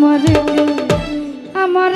আমার আমার